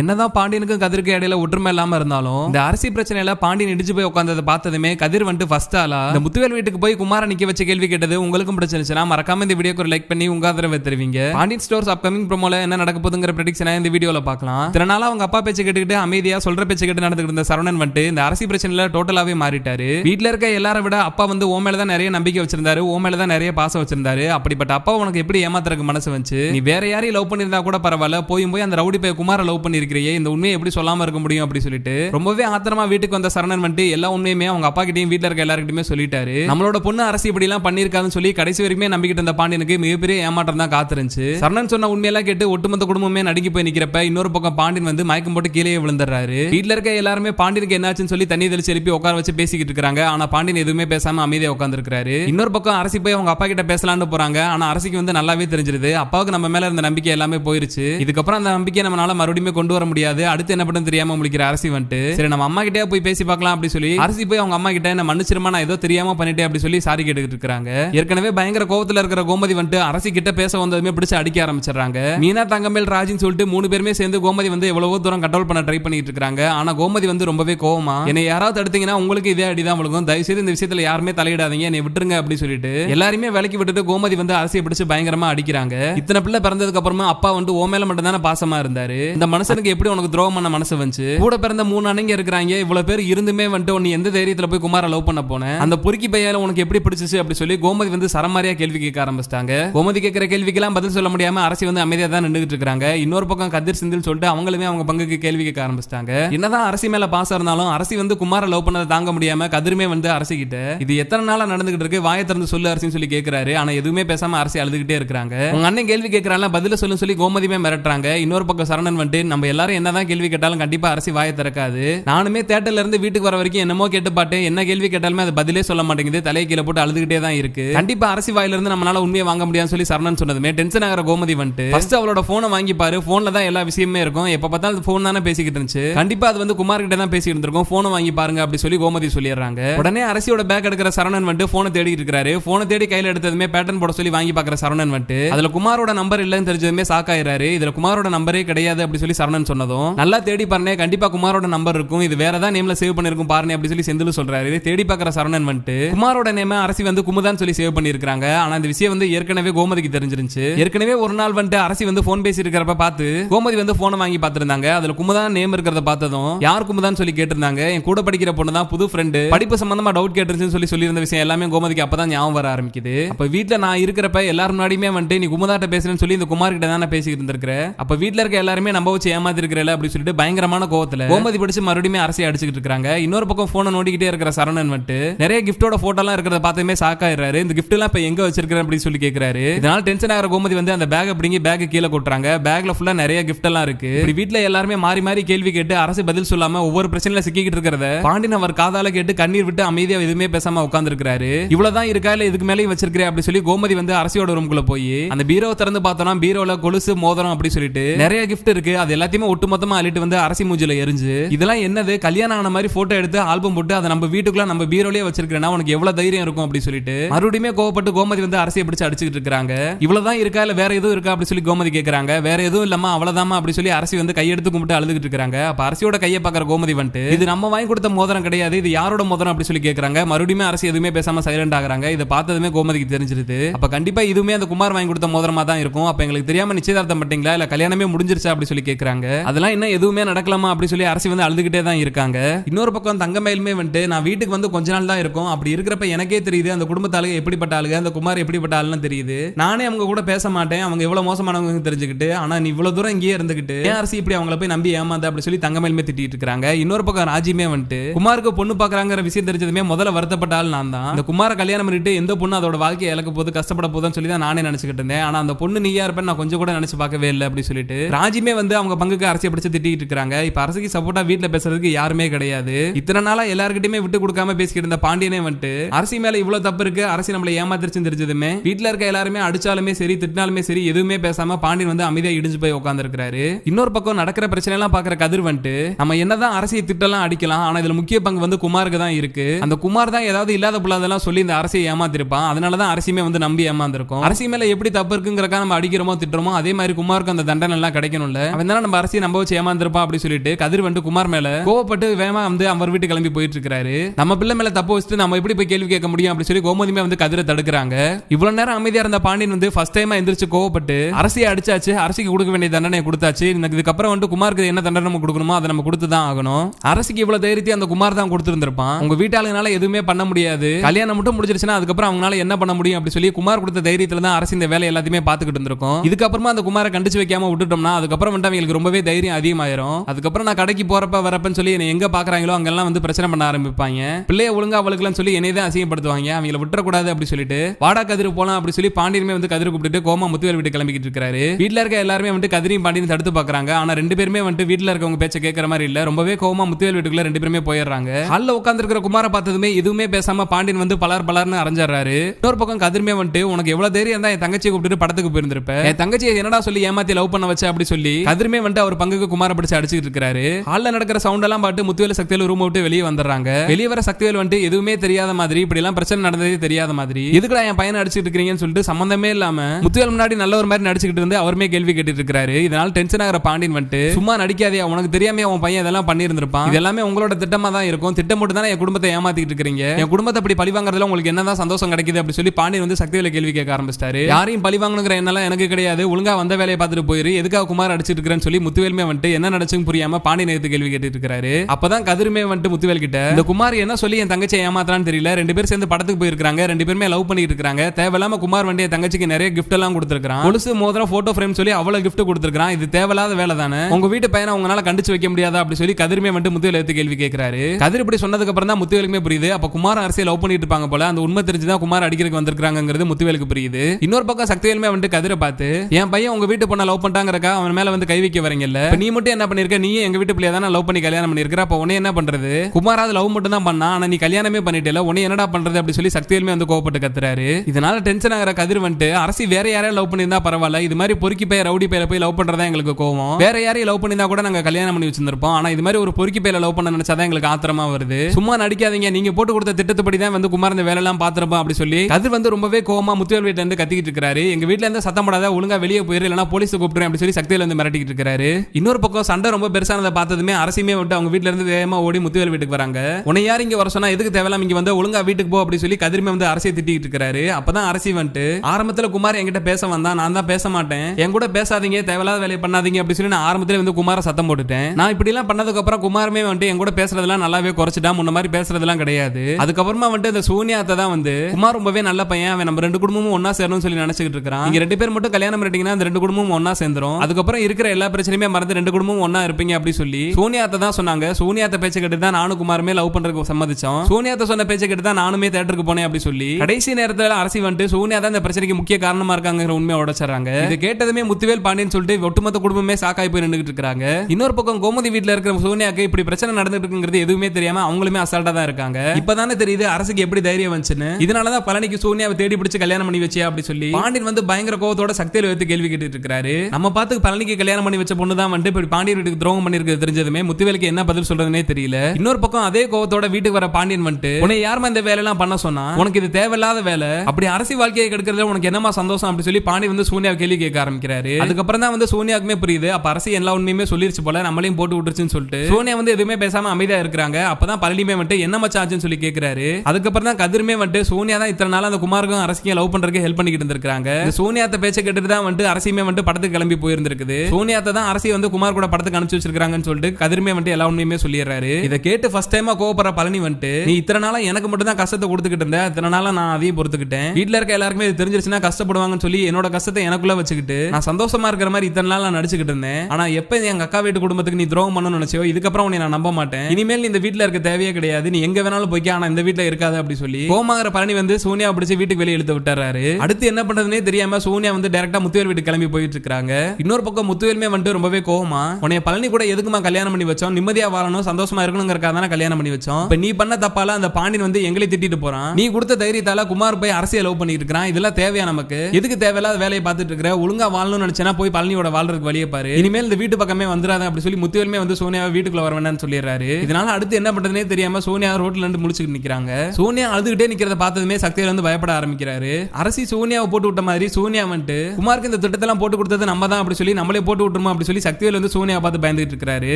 என்னதான் பாண்டியனுக்கும் கதிருக்கு இடையில ஒற்றுமை இல்லாம இருந்தாலும் இந்த அரசி பிரச்சனையில பாண்டியன் இடிச்சு போய் உட்காந்ததை பார்த்ததுமே கதிர் வந்துட்டு ஃபர்ஸ்ட் ஆளா? இந்த முத்துவேல் வீட்டுக்கு போய் குமார நிக்க வச்ச கேள்வி கேட்டது உங்களுக்கும் பிடிச்சிருந்துச்சுன்னா மறக்காம இந்த வீடியோக்கு ஒரு லைக் பண்ணி உங்க ஆதரவை தருவீங்க. பாண்டியன் ஸ்டோர்ஸ் அப்கமிங் ப்ரோமோல என்ன நடக்க போதுங்கிற ப்ரெடிக்ஷனை இந்த வீடியோல பார்க்கலாம். இத்தனை நாளா அவங்க அப்பா பேச்சு கேட்டுக்கிட்டு அமைதியா சொல்ற பேச்சு கேட்டு நடந்துட்டு இருந்த சரவணன் வந்துட்டு இந்த அரசி பிரச்சனையில டோட்டலாவே மாறிட்டாரு. வீட்டுல இருக்க எல்லாரை விட அப்பா வந்து ஓ மேல தான் நிறைய நம்பிக்கை வச்சிருந்தாரு ஓ மேல தான் நிறைய பாசம் வச்சிருந்தாரு. அப்படிப்பட்ட அப்பா உனக்கு எப்படி ஏமாத்துறதுக்கு மனசு வந்துச்சு? நீ வேற யாரையும் லவ் பண்ணிருந்தா கூட பரவாயில்ல. போயும் போய் அந்த ரவுடி பைய குமார லவ் பண்ணி பண்ணிருக்கிறியே இந்த உண்மையை எப்படி சொல்லாம இருக்க முடியும் அப்படி சொல்லிட்டு ரொம்பவே ஆத்திரமா வீட்டுக்கு வந்த சரணன் வந்துட்டு எல்லா உண்மையுமே அவங்க அப்பா கிட்டயும் வீட்டுல இருக்க எல்லாருக்கிட்டுமே சொல்லிட்டாரு. நம்மளோட பொண்ணு அரசு இப்படி எல்லாம் பண்ணிருக்காதுன்னு சொல்லி கடைசி வரைக்குமே நம்பிக்கிட்டு இருந்த பாண்டியனுக்கு மிகப்பெரிய ஏமாற்றம் தான் காத்திருந்துச்சு. சரணன் சொன்ன உண்மையெல்லாம் கேட்டு ஒட்டுமொத்த குடும்பமே நடுங்கி போய் நிக்கிறப்ப இன்னொரு பக்கம் பாண்டியன் வந்து மயக்கம் போட்டு கீழே விழுந்துறாரு வீட்டுல இருக்க எல்லாருமே பாண்டியனுக்கு என்னாச்சுன்னு சொல்லி தண்ணி தெளிச்சு எழுப்பி உட்கார வச்சு பேசிக்கிட்டு இருக்காங்க ஆனா பாண்டியன் எதுவுமே பேசாம அமைதியா உட்காந்துருக்காரு இன்னொரு பக்கம் அரசி போய் அவங்க அப்பா கிட்ட பேசலாம்னு போறாங்க. ஆனா அரசிக்கு வந்து நல்லாவே தெரிஞ்சிருது. அப்பாவுக்கு நம்ம மேல இருந்த நம்பிக்கை எல்லாமே போயிருச்சு. இதுக்கப்புறம் அந்த நம்பிக்கையை நம்மளால மறுபடியும் கொண்டு கொண்டு வர முடியாது. அடுத்து என்ன பண்ணு தெரியாம முடிக்கிற அரசி வந்துட்டு சரி நம்ம அம்மா கிட்டே போய் பேசி பார்க்கலாம் அப்படி சொல்லி அரசி போய் அவங்க அம்மா கிட்ட என்ன மன்னிச்சிருமா நான் ஏதோ தெரியாம பண்ணிட்டேன் அப்படி சொல்லி சாரி கேட்டுக்கிட்டு இருக்காங்க ஏற்கனவே பயங்கர கோவத்துல இருக்கிற கோமதி வந்துட்டு அரசி கிட்ட பேச வந்ததுமே பிடிச்சு அடிக்க ஆரம்பிச்சிடுறாங்க. மீனா தங்கமேல் ராஜின்னு சொல்லிட்டு மூணு பேருமே சேர்ந்து கோமதி வந்து எவ்வளவோ தூரம் கண்ட்ரோல் பண்ண ட்ரை பண்ணிட்டு இருக்காங்க ஆனா கோமதி வந்து ரொம்பவே கோவமா என்னை யாராவது தடுத்தீங்கன்னா உங்களுக்கு இதே அடிதான் விழுகும். தயவு செய்து இந்த விஷயத்துல யாருமே தலையிடாதீங்க. என்னை விட்டுருங்க அப்படி சொல்லிட்டு எல்லாருமே விலக்கி விட்டுட்டு கோமதி வந்து அரசியை பிடிச்சு பயங்கரமா அடிக்கிறாங்க. இத்தனை பிள்ளை பிறந்ததுக்கு அப்புறமா அப்பா வந்து ஓ மேல மட்டும் தானே பாசமா இருந்தாரு. இந்த மனுஷனுக்கு எப்படி உனக்கு துரோகம் பண்ண மனசு வந்துச்சு? கூட பிறந்த மூணு அண்ணங்க இருக்கிறாங்க. இவ்வளவு பேர் இருந்துமே வந்துட்டு உன்னை எந்த தைரியத்துல போய் குமார லவ் பண்ண போனேன் அந்த பொறுக்கி பையால உனக்கு எப்படி பிடிச்சிச்சு அப்படி சொல்லி கோமதி வந்து சரமாரியா கேள்வி கேட்க ஆரம்பிச்சிட்டாங்க. கோமதி கேட்கிற கேள்விக்கெல்லாம் பதில் சொல்ல முடியாம அரசி வந்து அமைதியா தான் நின்றுட்டு இருக்காங்க இன்னொரு பக்கம் கதிர் சிந்தில் சொல்லிட்டு அவங்களுமே அவங்க பங்குக்கு கேள்வி கேட்க ஆரம்பிச்சிட்டாங்க. என்னதான் அரசி மேல பாசம் இருந்தாலும் அரசி வந்து குமார லவ் பண்ணதை தாங்க முடியாம கதிருமே வந்து அரசி கிட்ட இது எத்தனை நாளா நடந்துகிட்டு இருக்கு? வாயை திறந்து சொல்லு அரசின்னு சொல்லி கேட்கிறாரு ஆனா எதுவுமே பேசாம அரசி அழுதுகிட்டே இருக்காங்க உங்க அண்ணன் கேள்வி கேட்கறாங்க பதில சொல்லு சொல்லி கோமதியுமே மிரட்டுறாங்க. இன்னொரு பக்கம் சரணன் வந்து நம்ம எல்லாரும் என்னதான் கேள்வி கேட்டாலும் கண்டிப்பா அரசி வாயை திறக்காது. நானுமே தேட்டர்ல இருந்து வீட்டுக்கு வர வரைக்கும் என்னமோ கேட்டு பாட்டு என்ன கேள்வி கேட்டாலுமே அது பதிலே சொல்ல மாட்டேங்குது. தலையை கீழே போட்டு அழுதுகிட்டே தான் இருக்கு. கண்டிப்பா அரசி வாயில இருந்து நம்மளால உண்மையை வாங்க முடியாதுன்னு சொல்லி சரணன் சொன்னதுமே டென்ஷன் ஆகிற கோமதி வந்துட்டு ஃபர்ஸ்ட் அவளோட போனை வாங்கி பாரு. போன்ல தான் எல்லா விஷயமே இருக்கும். எப்ப பார்த்தாலும் போன் தானே பேசிக்கிட்டு இருந்துச்சு. கண்டிப்பா அது வந்து குமார் கிட்ட தான் பேசிட்டு இருந்திருக்கும். போனை வாங்கி பாருங்க அப்படி சொல்லி கோமதி சொல்லிடுறாங்க. உடனே அரசியோட பேக் எடுக்கிற சரணன் வந்துட்டு போனை தேடி இருக்காரு. போனை தேடி கையில எடுத்ததுமே பேட்டர்ன் போட சொல்லி வாங்கி பாக்குற சரணன் வந்துட்டு அதுல குமாரோட நம்பர் இல்லைன்னு தெரிஞ்சதுமே சாக்காயிராரு இதுல குமாரோட நம்பரே கிடையாது அப்படி சொல்லி சரணன் சொன்னதும் நல்லா தேடி பாருனே கண்டிப்பா குமாரோட நம்பர் இருக்கும். இது வேற தான் நேம்ல சேவ் பண்ணிருக்கும் பாருனே அப்படி சொல்லி செந்தில் சொல்றாரு. இதை தேடி பார்க்குற சரணன் வந்துட்டு குமாரோட நேம அரசி வந்து குமுதான் சொல்லி சேவ் பண்ணிருக்காங்க ஆனா இந்த விஷயம் வந்து ஏற்கனவே கோமதிக்கு தெரிஞ்சிருந்துச்சு. ஏற்கனவே ஒரு நாள் வந்துட்டு அரசி வந்து போன் பேசி இருக்கிறப்ப பார்த்து கோமதி வந்து போனை வாங்கி பார்த்திருந்தாங்க. அதுல குமுதான் நேம் இருக்கிறத பார்த்ததும் யார் குமுதான் சொல்லி கேட்டிருந்தாங்க. என் கூட படிக்கிற பொண்ணு தான் புது ஃப்ரெண்டு படிப்பு சம்பந்தமா டவுட் கேட்டுருச்சுன்னு சொல்லி சொல்லியிருந்த விஷயம் எல்லாமே கோமதிக்கு அப்பதான் ஞாபகம் வர ஆரம்பிக்குது. அப்ப வீட்டுல நான் இருக்கிறப்ப எல்லாரும் முன்னாடியுமே வந்துட்டு நீ குமுதாட்ட பேசுறேன்னு சொல்லி இந்த குமார் கிட்ட தானே பேசிக்கிட்டு இருந்திருக்கிற? அப்ப வீட்ல இருக்க எல்லாருமே நம்ப வச்சு ஏமாத்திருக்கிறல அப்படின்னு அப்படி சொல்லிட்டு பயங்கரமான கோவத்துல கோமதி பிடிச்சு மறுபடியும் அரசியை அடிச்சுக்கிட்டு இருக்காங்க. இன்னொரு பக்கம் போனை நோண்டிக்கிட்டே இருக்கிற சரணன் வந்துட்டு நிறைய கிஃப்டோட போட்டோலாம் இருக்கிறத பார்த்ததுமே சாக்காயிடுறாரு இந்த கிஃப்ட் எல்லாம் இப்ப எங்க வச்சிருக்கிறேன்? அப்படின்னு சொல்லி கேட்கிறாரு இதனால டென்ஷன் ஆகிற கோமதி வந்து அந்த பேக் பிடிங்கி பேக் கீழே கொட்டுறாங்க. பேக்ல ஃபுல்லா நிறைய கிஃப்ட் எல்லாம் இருக்கு. இப்படி எல்லாருமே மாறி மாறி கேள்வி கேட்டு அரசு பதில் சொல்லாம ஒவ்வொரு பிரச்சனையில சிக்கிக்கிட்டு இருக்கிறத பாண்டியன் அவர் காதால கேட்டு கண்ணீர் விட்டு அமைதியா எதுவுமே பேசாம உட்கார்ந்துருக்காரு இவ்வளவுதான் இருக்கா? இல்ல இதுக்கு மேலேயும் வச்சிருக்கிறேன் அப்படி சொல்லி கோமதி வந்து அரசியோட ரூம்குள்ள போய் அந்த பீரோ திறந்து பார்த்தோம்னா பீரோல கொலுசு மோதிரம் அப்படி சொல்லிட்டு நிறைய கிஃப்ட் இருக்கு. அது எல்லாத்தையும் ஒட்டுமொத்தமா அள்ளிட்டு வந்து அரசி மூஞ்சில எரிஞ்சு இதெல்லாம் என்னது? கல்யாணம் ஆன மாதிரி போட்டோ எடுத்து ஆல்பம் போட்டு அதை நம்ம வீட்டுக்குள்ள நம்ம பீரோலயே வச்சிருக்கிறேன்னா உனக்கு எவ்வளவு தைரியம் இருக்கும் அப்படி சொல்லிட்டு மறுபடியுமே கோவப்பட்டு கோமதி வந்து அரசியை பிடிச்சு அடிச்சுக்கிட்டு இருக்காங்க இவ்வளவுதான் இருக்கா இல்ல வேற எதுவும் இருக்கா அப்படி சொல்லி கோமதி கேட்கறாங்க வேற எதுவும் இல்லாம அவ்வளவுதாமா அப்படி சொல்லி அரசி வந்து கையெடுத்து கும்பிட்டு அழுதுகிட்டு இருக்காங்க அப்ப அரசியோட கையை பாக்குற கோமதி வந்துட்டு இது நம்ம வாங்கி கொடுத்த மோதிரம் கிடையாது இது யாரோட மோதிரம் அப்படி சொல்லி கேட்கறாங்க மறுபடியும் அரசி எதுவுமே பேசாம சைலண்ட் ஆகுறாங்க. இதை பார்த்ததுமே கோமதிக்கு தெரிஞ்சிருது. அப்ப கண்டிப்பா இதுவுமே அந்த குமார் வாங்கி கொடுத்த மோதிரமா தான் இருக்கும். அப்ப எங்களுக்கு தெரியாம நிச்சயதார்த்தம் பண்ணிட்டீங்களா? இல்ல கல்யாணமே முடிஞ்சிருச்சா அப்படி சொல்லி கேட்கறாங்க கேக்குறாங்க அதெல்லாம் என்ன எதுவுமே நடக்கலாமா அப்படின்னு சொல்லி அரசி வந்து அழுதுகிட்டே தான் இருக்காங்க. இன்னொரு பக்கம் தங்கமயிலுமே வந்துட்டு நான் வீட்டுக்கு வந்து கொஞ்ச நாள் தான் இருக்கும். அப்படி இருக்கிறப்ப எனக்கே தெரியுது அந்த குடும்பத்தாளுக எப்படிப்பட்ட ஆளுங்க அந்த குமார் எப்படிப்பட்ட ஆளுன்னு தெரியுது. நானே அவங்க கூட பேச மாட்டேன். அவங்க எவ்வளவு மோசமானவங்க தெரிஞ்சுக்கிட்டு ஆனா நீ இவ்வளவு தூரம் இங்கேயே இருந்துகிட்டு ஏன் அரசு இப்படி அவங்கள போய் நம்பி ஏமாந்த? அப்படி சொல்லி தங்கமயிலுமே திட்டிட்டு இருக்காங்க. இன்னொரு பக்கம் ராஜியுமே வந்துட்டு குமாருக்கு பொண்ணு பாக்குறாங்கிற விஷயம் தெரிஞ்சதுமே முதல்ல வருத்தப்பட்ட ஆள் நான் தான். இந்த குமார கல்யாணம் பண்ணிட்டு எந்த பொண்ணு அதோட வாழ்க்கையை இழக்க போது கஷ்டப்பட போதுன்னு சொல்லி தான் நானே நினைச்சுக்கிட்டு இருந்தேன். ஆனா அந்த பொண்ணு நீயா இருப்பேன் நான் கொஞ்சம் கூட நினைச்சு பார்க்கவே இல்லை அப்படின்னு சொல்லிட்டு. ராஜிமே வந்து அவங்க பங்குக்கு அரசியை பிடிச்சு திட்டிட்டு இருக்காங்க இப்ப அரசுக்கு சப்போர்ட்டா வீட்டுல பேசுறதுக்கு யாருமே கிடையாது. இத்தனை நாளா எல்லாருக்கிட்டயுமே விட்டு கொடுக்காம பேசிக்கிட்டு இருந்த பாண்டியனே வந்துட்டு அரசி மேல இவ்வளவு தப்பு இருக்கு அரசி நம்மளை ஏமாத்திருச்சுன்னு தெரிஞ்சதுமே வீட்டுல இருக்க எல்லாருமே அடிச்சாலுமே சரி திட்டினாலுமே சரி எதுவுமே பேசாம பாண்டியன் வந்து அமைதியா இடிஞ்சு போய் உட்காந்துருக்காரு இன்னொரு பக்கம் நடக்கிற பிரச்சனை எல்லாம் பாக்குற கதிர் வந்துட்டு நம்ம என்னதான் அரசியை திட்டலாம் அடிக்கலாம் ஆனா இதுல முக்கிய பங்கு வந்து குமாருக்கு தான் இருக்கு. அந்த குமார் தான் ஏதாவது இல்லாத புள்ளாதெல்லாம் சொல்லி இந்த அரசியை ஏமாத்திருப்பான். அதனால தான் அரசியுமே வந்து நம்பி ஏமாந்திருக்கும். அரசி மேல எப்படி தப்பு இருக்குங்கிறக்கா நம்ம அடிக்கிறோமோ திட்டுறோமோ அதே மாதிரி குமாருக்கு அந்த தண்டனை எல்லாம் கிடைக்கணும்ல. அவன் நம்ம அரசியை நம்ப வச்சு ஏமாந்துருப்பா அப்படி சொல்லிட்டு கதிர் வந்து குமார் மேல கோவப்பட்டு வேமா வந்து அவர் வீட்டு கிளம்பி போயிட்டு இருக்காரு நம்ம பிள்ளை மேல தப்பு வச்சுட்டு நம்ம எப்படி போய் கேள்வி கேட்க முடியும் அப்படி சொல்லி கோமதிமே வந்து கதிரை தடுக்கிறாங்க. இவ்வளவு நேரம் அமைதியா இருந்த பாண்டியன் வந்து ஃபர்ஸ்ட் டைமா எந்திரிச்சு கோவப்பட்டு அரசியை அடிச்சாச்சு அரசிக்கு கொடுக்க வேண்டிய தண்டனை கொடுத்தாச்சு. எனக்கு இதுக்கப்புறம் வந்து குமாருக்கு என்ன தண்டனை நம்ம கொடுக்கணுமோ அதை நம்ம கொடுத்து தான் ஆகணும். அரசிக்கு இவ்வளவு தைரியத்தை அந்த குமார் தான் கொடுத்துருந்திருப்பான். உங்க வீட்டாளுனால எதுவுமே பண்ண முடியாது. கல்யாணம் மட்டும் முடிச்சிருச்சுன்னா அதுக்கப்புறம் அவங்களால என்ன பண்ண முடியும் அப்படி சொல்லி குமார் கொடுத்த தைரியத்துல தான் அரசு இந்த வேலை எல்லாத்தையுமே பாத்துக்கிட்டு இருந்திருக்கும். இதுக்கப்புறமா அந்த குமாரை கண்டிச்சு வைக்காம விட்டுட்டோம்னா அதுக்கப்புறம் வந்து அவங்களுக்கு ரொம்ப ரொம்பவே தைரியம் அதிகமாயிரும். அதுக்கப்புறம் நான் கடைக்கு போறப்ப வரப்பன்னு சொல்லி என்ன எங்க பாக்குறாங்களோ அங்கெல்லாம் வந்து பிரச்சனை பண்ண ஆரம்பிப்பாங்க. பிள்ளைய ஒழுங்கா அவளுக்குலாம் சொல்லி என்னை தான் அசிங்கப்படுத்துவாங்க. அவங்கள விட்டுறக்கூடாது அப்படி சொல்லிட்டு வாடா கதிர் போலாம் அப்படி சொல்லி பாண்டியனுமே வந்து கதிர் கூப்பிட்டு கோமா முத்துவேல் வீட்டு கிளம்பிக்கிட்டு இருக்காரு. வீட்டுல இருக்க எல்லாருமே வந்து கதிரையும் பாண்டியன் தடுத்து பாக்குறாங்க. ஆனா ரெண்டு பேருமே வந்து வீட்டுல இருக்கவங்க பேச்ச கேட்கற மாதிரி இல்ல. ரொம்பவே கோமா முத்துவேல் வீட்டுக்குள்ள ரெண்டு பேருமே போயிடுறாங்க. ஹால்ல உட்காந்துருக்கிற குமார பார்த்ததுமே எதுவுமே பேசாம பாண்டியன் வந்து பலர் பலர்னு அரைஞ்சாரு இன்னொரு பக்கம் கதிர்மே வந்துட்டு உனக்கு எவ்வளவு தைரியம் தான் என் தங்கச்சியை கூப்பிட்டு படத்துக்கு போயிருந்திருப்ப? என் தங்கச்சியை என்னடா சொல்லி ஏமாத்தி லவ் பண்ண வச்ச? அப்படி சொல்லி கதிர்மே வந்துட்டு அவர் பங்குக்கு குமார பிடிச்சு அடிச்சுட்டு இருக்காரு ஹால்ல நடக்கிற சவுண்ட் எல்லாம் பாட்டு முத்துவேல் சக்திவேல் ரூம் விட்டு வெளியே வந்துடுறாங்க. வெளியே வர சக்திவேல் வந்துட்டு எதுவுமே தெரியாத மாதிரி இப்படி எல்லாம் பிரச்சனை நடந்ததே தெரியாத மாதிரி எதுக்குடா என் பையன் அடிச்சிட்டு இருக்கீங்கன்னு சொல்லிட்டு சம்பந்தமே இல்லாம முத்துவேல் முன்னாடி நல்ல ஒரு மாதிரி நடிச்சுக்கிட்டு இருந்து அவருமே கேள்வி கேட்டுட்டு இருக்காரு இதனால டென்ஷன் ஆகிற பாண்டியன் வந்துட்டு சும்மா நடிக்காதே உனக்கு தெரியாம உன் பையன் இதெல்லாம் பண்ணியிருந்திருப்பான்? இது எல்லாமே உங்களோட திட்டமா தான் இருக்கும். திட்டம் மட்டும் தானே என் குடும்பத்தை ஏமாத்திட்டு இருக்கீங்க என் குடும்பத்தை அப்படி பழி வாங்குறதுல உங்களுக்கு என்னதான் சந்தோஷம் கிடைக்குது? அப்படி சொல்லி பாண்டியன் வந்து சக்திவேல கேள்வி கேட்க ஆரம்பிச்சிட்டாரு. யாரையும் பழி வாங்கணுங்கிற எண்ணெல்லாம் எனக்கு கிடையாது. ஒழுங்கா வந்த வேலையை பார்த்துட்டு போயிரு. எதுக்காக குமார் அடிச்சிட்டு இருக்கிறேன்னு சொல்லி முத்துவேலுமே வந்துட்டு என்ன நடச்சுன்னு புரியாம பாண்டி நேத்து கேள்வி கேட்டுட்டு இருக்காரு அப்பதான் கதிருமே வந்துட்டு முத்துவேல் கிட்ட இந்த குமார் என்ன சொல்லி என் தங்கச்சி ஏமாத்தலான்னு தெரியல. ரெண்டு பேரும் சேர்ந்து படத்துக்கு போயிருக்காங்க ரெண்டு பேருமே லவ் பண்ணிட்டு இருக்காங்க தேவையில்லாம குமார் வண்டிய தங்கச்சிக்கு நிறைய கிஃப்ட் எல்லாம் கொடுத்துருக்கான் கொலுசு மோதிரம் போட்டோ ஃப்ரேம் சொல்லி அவ்வளவு கிஃப்ட் கொடுத்துருக்கான் இது தேவையில்லாத வேலை தானே? உங்க வீட்டு பையனை உங்களால கண்டிச்சு வைக்க முடியாதா? அப்படி சொல்லி கதிருமே வந்துட்டு முத்துவேல் எடுத்து கேள்வி கேட்கிறாரு கதிர் இப்படி சொன்னதுக்கு அப்புறம் தான் முத்துவேலுக்குமே புரியுது. அப்ப குமார் அரசியல் லவ் பண்ணிட்டு இருப்பாங்க போல. அந்த உண்மை தெரிஞ்சுதான் குமார் அடிக்கிறதுக்கு வந்திருக்காங்கிறது முத்துவேலுக்கு புரியுது. இன்னொரு பக்கம் சக்திவேலுமே வந்துட்டு கதிரை பார்த்து என் பையன் உங்க வீட்டு பொண்ணை லவ் பண்ணிட்டாங்கிறக்கா? அவன் மேல வந்து கை வைக்க வரீங்கல்ல நீ மட்டும் என்ன பண்ணிருக்க? நீ எங்க வீட்டு பிள்ளைய தான் லவ் பண்ணி கல்யாணம் பண்ணிருக்கிற? அப்ப உன்னை என்ன பண்றது? குமாராவது லவ் மட்டும் தான் பண்ணா ஆனா நீ கல்யாணமே பண்ணிட்டல உன்னை என்னடா பண்றது அப்படி சொல்லி சக்தியிலுமே வந்து கோவப்பட்டு கத்துறாரு. இதனால டென்ஷன் ஆகிற கதிர் வந்துட்டு அரசி வேற யாரையும் லவ் பண்ணியிருந்தா பரவாயில்ல இது மாதிரி பொறுக்கி பைய ரவுடி பையில போய் லவ் பண்றதா எங்களுக்கு கோவம். வேற யாரையும் லவ் பண்ணியிருந்தா கூட நாங்க கல்யாணம் பண்ணி வச்சிருந்திருப்போம். ஆனா இது மாதிரி ஒரு பொறுக்கி பையில லவ் பண்ண நினைச்சாதான் எங்களுக்கு ஆத்திரமா வருது. சும்மா நடிக்காதீங்க நீங்க போட்டு கொடுத்த திட்டத்துப்படி தான் வந்து குமார் இந்த வேலை எல்லாம் பாத்திருப்போம் அப்படி சொல்லி கதிர் வந்து ரொம்பவே கோவமா முத்துவேல் வீட்டுல இருந்து கத்திக்கிட்டு இருக்காரு எங்க வீட்டுல இருந்து சத்தம் போடாத ஒழுங்கா வெளியே போயிரு இல்லைன்னா போலீஸ் கூப்பிடுறேன் அப்படி சொல்லி சக்தியில வந்து மிரட்டிக்கிட்டு இருக்காரு இன்னொரு பக்கம் சண்டை ரொம்ப பெருசானதை பார்த்ததுமே அரசியுமே விட்டு அவங்க வீட்டுல இருந்து வேகமா ஓடி முத்துவேல் வீட்டுக்கு வராங்க. உன்னை யார் இங்க வர சொன்னா எதுக்கு தேவையில்லாம இங்க வந்து ஒழுங்கா வீட்டுக்கு போ அப்படி சொல்லி கதிர்மே வந்து அரசியை திட்டிட்டு இருக்காரு அப்பதான் அரசி வந்துட்டு ஆரம்பத்துல குமார் என்கிட்ட பேச வந்தா நான் தான் பேச மாட்டேன். என் கூட பேசாதீங்க தேவையில்லாத வேலையை பண்ணாதீங்க அப்படி சொல்லி நான் ஆரம்பத்துல வந்து குமார சத்தம் போட்டுட்டேன். நான் இப்படி எல்லாம் பண்ணதுக்கு அப்புறம் குமாரமே வந்துட்டு என் கூட பேசுறதெல்லாம் நல்லாவே குறைச்சிட்டா முன்ன மாதிரி பேசுறதெல்லாம் கிடையாது. அதுக்கப்புறமா வந்துட்டு இந்த சூனியாத்தை தான் வந்து குமார் ரொம்பவே நல்ல பையன். அவன் நம்ம ரெண்டு குடும்பமும் ஒன்னா சேரணும்னு சொல்லி நினைச்சிட்டு இருக்கான் இங்க ரெண்டு பேர் மட்டும் கல்யாணம் பண்ணிட்டீங்கன்னா அந்த ரெண்டு குடும்பமும் ஒன்னா சேர்ந்துரும். அதுக்கப்புறம் இருக்கிற எல்லா பிரச்சனையும் பிரச்சனையுமே மறந்து ரெண்டு குடும்பமும் ஒன்னா இருப்பீங்க அப்படி சொல்லி சோனியாத்தை தான் சொன்னாங்க. சோனியாத்த பேச்ச கேட்டு தான் நானும் குமாருமே லவ் பண்றதுக்கு சம்மதிச்சோம். சோனியாத்த சொன்ன பேச்ச கேட்டு தான் நானுமே தேட்டருக்கு போனேன் அப்படி சொல்லி கடைசி நேரத்தில் அரசி வந்துட்டு சோனியா தான் இந்த பிரச்சனைக்கு முக்கிய காரணமா இருக்காங்கிற உண்மையை உடச்சாங்க இது கேட்டதுமே முத்துவேல் பாண்டியன் சொல்லிட்டு ஒட்டுமொத்த குடும்பமே சாக்காய் போய் நின்றுட்டு இருக்காங்க. இன்னொரு பக்கம் கோமதி வீட்டில் இருக்கிற சோனியாக்கு இப்படி பிரச்சனை நடந்துட்டு இருக்குங்கிறது எதுவுமே தெரியாம அவங்களுமே அசால்ட்டா தான் இருக்காங்க. இப்பதானே தெரியுது அரசுக்கு எப்படி தைரியம் வந்துச்சுன்னு. இதனாலதான் பழனிக்கு சோனியாவை தேடி பிடிச்சு கல்யாணம் பண்ணி வச்சியா அப்படி சொல்லி. பாண்டியன் வந்து பயங்கர கோவத்தோட சக்தியில் வைத்து கேள்வி கேட்டுட்டு இருக்காரு நம்ம பார்த்து பழனிக்கு கல்யாணம் பண்ணி வச்ச பொண்ணு தான் வந்து இப்படி பாண்டியன் வீட்டுக்கு துரோகம் பண்ணிருக்கிறது தெரிஞ்சதுமே முத்துவேலுக்கு என்ன பதில் சொல்றதுனே தெரியல. இன்னொரு பக்கம் அதே கோவத்தோட வீட்டுக்கு வர பாண்டியன் வந்துட்டு உன்னை யாருமா இந்த வேலையெல்லாம் பண்ண சொன்னா? உனக்கு இது தேவையில்லாத வேலை. அப்படி அரசி வாழ்க்கையை கெடுக்கிறதுல உனக்கு என்னமா சந்தோஷம் அப்படி சொல்லி பாண்டி வந்து சோனியா கேள்வி கேட்க ஆரம்பிக்கிறாரு. அதுக்கப்புறம் தான் வந்து சோனியாக்குமே புரியுது அப்ப அரசி எல்லா உண்மையுமே சொல்லிருச்சு போல நம்மளையும் போட்டு விட்டுருச்சுன்னு சொல்லிட்டு. சோனியா வந்து எதுவுமே பேசாம அமைதியா இருக்கிறாங்க. அப்பதான் பழனியுமே வந்துட்டு என்ன மச்சாச்சுன்னு சொல்லி கேட்கிறாரு? அதுக்கப்புறம் தான் கதிருமே வந்துட்டு சோனியா தான் இத்தனை நாள் அந்த குமாருக்கும் அரசியும் லவ் பண்றதுக்கு ஹெல்ப் பண்ணிக்கிட்டு இருந்திருக்காங்க சோனியாத்த பேச்ச கேட்டுட்டு தான் வந்துட்டு அரசியுமே வந்துட்டு படத்துக்கு கிளம்பி போயிருந்திருக்குது. சோனியாத்த தான் அரசி வந்து குமார் கூட படத்துக்கு அனுப்பிச்சு வச்சிருக்காங்கன்னு சொல்லிட்டு கதிருமே வந்துட்டு எல்லா உண்மையுமே சொல்லிடுறாரு. இதை கேட்டு ஃபர்ஸ்ட் டைமா கோவப்படுற பழனி வந்துட்டு நீ இத்தனை நாளா எனக்கு மட்டும் தான் கஷ்டத்தை கொடுத்துக்கிட்டு இருந்த இத்தனை நாளா நான் அதையும் பொறுத்துக்கிட்டேன். வீட்ல இருக்க எல்லாருக்குமே இது தெரிஞ்சிருச்சுன்னா கஷ்டப்படுவாங்கன்னு சொல்லி என்னோட கஷ்டத்தை எனக்குள்ள வச்சுக்கிட்டு நான் சந்தோஷமா இருக்கிற மாதிரி இத்தனை நாள் நான் நடிச்சுக்கிட்டு இருந்தேன். ஆனா எப்ப எங்க அக்கா வீட்டு குடும்பத்துக்கு நீ துரோகம் பண்ணணும்னு நினைச்சோ இதுக்கப்புறம் உன்னை நான் நம்ப மாட்டேன். இனிமேல் நீ இந்த வீட்ல இருக்க தேவையே கிடையாது. நீ எங்க வேணாலும் போய்க்க ஆனா இந்த வீட்ல இருக்காது அப்படி சொல்லி கோமாங்கிற பழனி வந்து சோனியா பிடிச்சி வீட்டுக்கு வெளியே இழுத்து விட்டுறாரு. அடுத்து என்ன பண்றதுனே தெரியாம சோனியா வந்து டைரக்டா முத்துவேல் வீட்டுக்கு கிளம்பி போயிட்டு இருக்காங்க இன்னொரு பக்கம் முத்துவேலுமே வந்துட்டு ரொம்பவே கோவமா உன்னைய பழனி கூட எதுக்குமா கல்யாணம் பண்ணி வச்சோம்? நிம்மதியா வாழணும் சந்தோஷமா இருக்கணுங்கிறக்காக தானே கல்யாணம் பண்ணி வச்சோம்? இப்ப நீ பண்ண தப்பால அந்த பாண்டியன் வந்து எங்களை திட்டிட்டு போறான். நீ கொடுத்த தைரியத்தால குமார் போய் அரசியல் லவ் பண்ணிட்டு இருக்கான் இதெல்லாம் தேவையா நமக்கு? எதுக்கு தேவையில்லாத வேலையை பார்த்துட்டு இருக்கிற? ஒழுங்கா வாழணும்னு நினைச்சா போய் பழனியோட வாழ்றதுக்கு வழியை பாரு. இனிமேல் இந்த வீட்டு பக்கமே வந்துடாத அப்படி சொல்லி முத்துவேலுமே வந்து சோனியாவை வீட்டுக்குள்ள வர வேண்டாம்னு சொல்லிடுறாரு. இதனால அடுத்து என்ன பண்றதுனே தெரியாம சோனியா ரோட்ல இருந்து முடிச்சுட்டு நிக்கிறாங்க. சோனியா அழுதுகிட்டே நிக்கிறத பார்த்ததுமே சக்தியில வந்து பயப்பட ஆரம்பிக்கிறாரு. அரசி சோனியாவை போட்டு விட்ட மாதிரி சோனியா வந்துட்டு குமாருக்கு இந்த திட்டத்தெல்லாம் போட்டு கொடுத்தது நம்ம தான் அப்படி சொல்லி நம்மளே போட்டு விட்டுருமா அப்படி சொல்லி சொல்லி சக்திவேல் வந்து சோனியா பார்த்து பயந்துட்டு இருக்காரு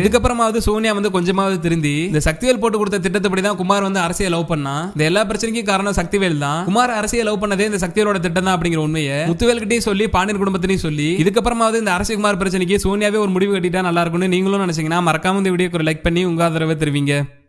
இதுக்கப்புறமாவது சோனியா வந்து கொஞ்சமாவது திருந்தி இந்த சக்திவேல் போட்டு கொடுத்த திட்டத்தை தான் குமார் வந்து அரசியல் லவ் பண்ணா. இந்த எல்லா பிரச்சனைக்கும் காரணம் சக்திவேல் தான். குமார் அரசியல் லவ் பண்ணதே இந்த சக்திவேலோட திட்டம் தான் அப்படிங்கிற உண்மையை முத்துவேல்கிட்டயும் சொல்லி பாண்டியன் குடும்பத்திலையும் சொல்லி இதுக்கப்புறமாவது இந்த அரசிகுமார் பிரச்சனைக்கு சோனியாவே ஒரு முடிவு கட்டிட்டா நல்லா இருக்கும்னு நீங்களும் நினைச்சீங்கன்னா மறக்காம இந்த வீடியோக்கு ஒரு லைக் பண்ணி உங்க ஆதரவை தருவீங்க.